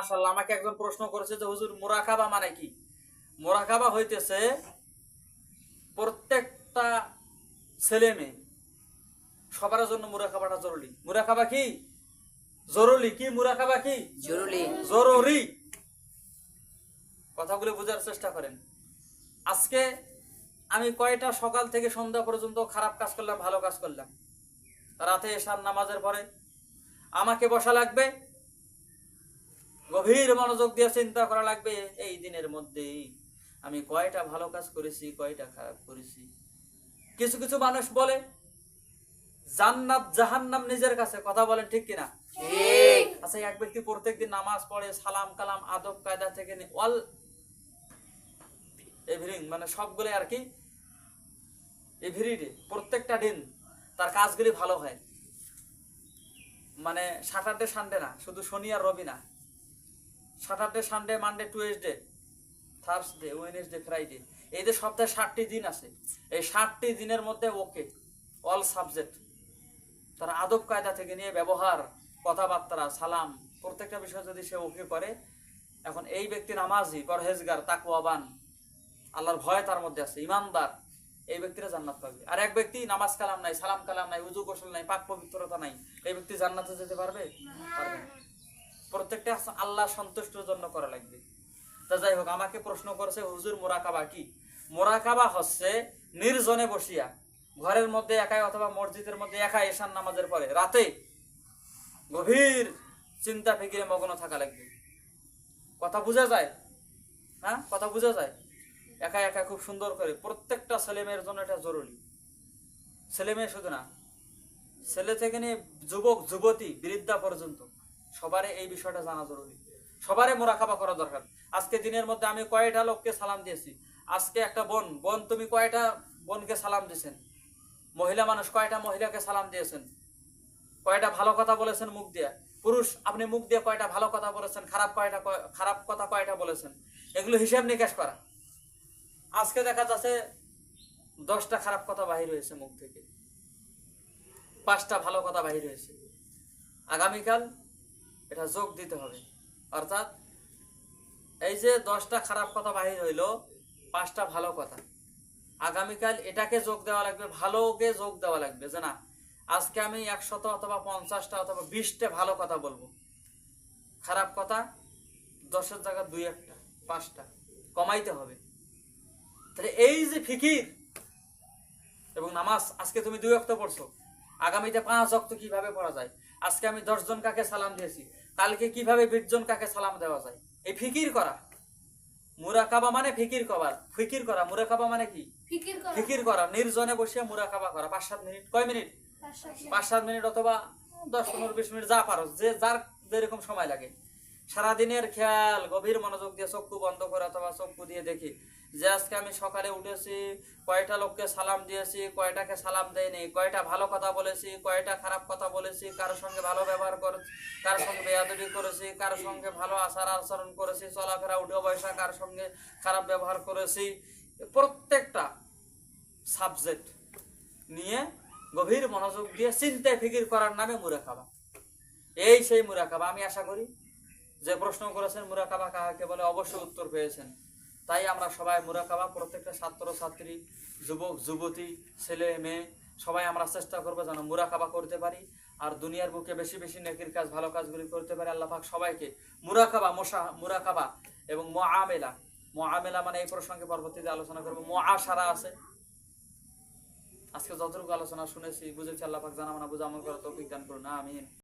মাশাআল্লাহ আমাকে একজন প্রশ্ন করেছে যে হুজুর মুরাকাবা মানে কি? মুরাকাবা হইতেছে প্রত্যেকটা ছেলে মেয়ে সবার জন্য মুরাকাবাটা জরুরি। মুরাকাবা কি? জরুরি কি মুরাকাবা কি? জরুরি। জরুরি। কথাগুলো বোঝার চেষ্টা করেন। আজকে আমি কয়টা সকাল থেকে সন্ধ্যা পর্যন্ত খারাপ কাজ করলাম ভালো কাজ করলাম। রাতে এসার নামাজের পরে আমাকে বসা লাগবে গভীর মনোযোগ দিয়ে চিন্তা করা লাগবে এই দিনের মধ্যে আমি কয়টা ভালো কাজ করেছি কয়টা খারাপ করেছি। কিছু কিছু মানুষ বলে জান্নাত জাহান্নাম নিজের কাছে কথা বলেন ঠিক কিনা? আচ্ছা এক ব্যক্তি প্রত্যেকদিন নামাজ পড়ে সালাম কালাম আদব কায়দা থেকে অল এভরিং মানে সবগুলো আর কি এভরিডে প্রত্যেকটা দিন তার কাজগুলি ভালো হয়। মানে স্যাটারডে সানডে না শুধু শনি আর রবি না। Saturday Sunday Monday Tuesday Thursday Wednesday Friday এই যে সপ্তাহে ষাটটি দিন আছে, এই ষাটটি দিনের মধ্যে ওকে অল সাবজেক্ট তার আদব কায়দা থেকে নিয়ে ব্যবহার, কথাবার্তা, সালাম, প্রত্যেকটা বিষয় যদি সে ওকে করে, এখন এই ব্যক্তি নামাজি, পরহেজগার তাকুয়াবান আল্লাহর ভয় তার মধ্যে আছে, ইমানদার, এই ব্যক্তিরা জান্নাত পাবে। আর এক ব্যক্তি নামাজ কালাম নাই, সালাম কালাম নাই, উজু গোসল নাই, পাক পবিত্রতা নাই, এই ব্যক্তি জান্নাতে যেতে পারবে? পারবে। প্রত্যেকটা আল্লাহ সন্তুষ্টের জন্য করা লাগবে। তা যাই হোক, আমাকে প্রশ্ন করেছে, হুজুর, মোরাকাবা কি? মোরাকাবা হচ্ছে নির্জনে বসিয়া, ঘরের মধ্যে একাই অথবা মসজিদের মধ্যে একাই এশান নামাজের পরে, রাতে গভীর চিন্তা, ফিকিরে মগ্ন থাকা লাগবে। কথা বোঝা যায়? হ্যাঁ? কথা বোঝা যায়? একা একা খুব সুন্দর করে, প্রত্যেকটা ছেলে মেয়ের জন্য এটা জরুরি। ছেলে মেয়ে শুধু না, ছেলে থেকে নিয়ে যুবক, যুবতী, বৃদ্ধা পর্যন্ত সবারই এই বিষয়টা জানা জরুরি। সবারই মোরাকাবা করা দরকার। আজকে দিনের মধ্যে আমি কয়টা লোককে সালাম দিয়েছি? আজকে একটা বোন বোন, তুমি কয়টা বোনকে সালাম দিয়েছেন? মহিলা মানুষ কয়টা মহিলাকে সালাম দিয়েছেন? কয়টা ভালো কথা বলেছেন মুখ দিয়ে? পুরুষ, আপনি মুখ দিয়ে কয়টা ভালো কথা বলেছেন? খারাপ কয়টা কয়- খারাপ কথা কয়টা বলেছেন? এগুলো হিসাব নিকাশ করা। আজকে দেখা যাচ্ছে দশটা খারাপ কথা বাহির হয়েছে মুখ থেকে। পাঁচটা ভালো কথা বাহির হয়েছে। আগামীকাল এটা যোগ দিতে হবে। অর্থাৎ এই যে দশটা খারাপ কথা বাহির হইল, পাঁচটা ভালো কথা। আগামীকাল এটাকে যোগ দেওয়া লাগবে, ভালোকে যোগ দেওয়া লাগবে, যে না, আজকে আমি একশত অথবা পঞ্চাশটা অথবা বিশটা ভালো কথা বলব। খারাপ কথা, দশের জায়গা দুই একটা, পাঁচটা, কমাইতে হবে। তাহলে এই যে ফিকির এবং নামাজ, আজকে তুমি দুই অক্ত পড়ছো আগামীতে পাঁচ অক্ত কীভাবে পড়া যায়? আজকে আমি দশ জন কাকে সালাম দিয়েছি? কালকে কীভাবে বিশ জন কাকে সালাম দেওয়া যায়? এই ফিকির করা। মুরাকাবা মানে ফিকির কবার ফিকির করা। মুরাকাবা মানে কি? ফিকির করা। নির্জনে বসে মুরাকাবা করা। পাঁচ সাত মিনিট। কয় মিনিট। পাঁচ সাত মিনিট অথবা দশ পনেরো বিশ মিনিট যা পারো। যে যার যেরকম সময় লাগে। সারাদিনের খেয়াল, গভীর মনোযোগ দিয়ে চক্ষু বন্ধ করে অথবা চক্ষু দিয়ে দেখি। যে আজকে আমি সকালে উঠেছি, কয়টা লোককে সালাম দিয়েছি, কয়টাকে সালাম দেয়নি, কয়টা ভালো কথা বলেছি, কয়টা খারাপ কথা বলেছি, কারোর সঙ্গে ভালো ব্যবহার করেছি কার সঙ্গে বেয়াদবি করেছি, কারোর সঙ্গে ভালো আচার আচরণ করেছি, চলাফেরা, উঠে বয়সা কারোর সঙ্গে খারাপ ব্যবহার করেছি। প্রত্যেকটা সাবজেক্ট নিয়ে গভীর মনোযোগ দিয়ে চিন্তায় ফিকির করার নামে মুরাকাবা। এই সেই মুরাকাবা, আমি আশা করি যে প্রশ্ন করেছেন মুরাকাবা কাহাকে বলে অবশ্যই উত্তর পেয়েছেন। তাই আমরা সবাই মুরাকাবা, প্রত্যেকটা ছাত্র ছাত্রী যুবক, যুবতী, ছেলে, মেয়ে, সবাই আমরা চেষ্টা করব যেন মুরাকাবা করতে পারি, আর দুনিয়ার বুকে বেশি বেশি নেকির কাজ, ভালো কাজগুলি করতে পারি। আল্লাহ পাক সবাইকে মুরাকাবা, মোশা, মুরাকাবা এবং মোয়ামেলা মোয়ামেলা মানে এই প্রসঙ্গে পরবর্তীতে আলোচনা করব মোয়াশারা আছে। আজকে যতটুকু আলোচনা শুনেছি, বুঝেছি আল্লাহ পাক জানা মানা বুঝা আমল করা তৌফিক দান করুন, আমিন।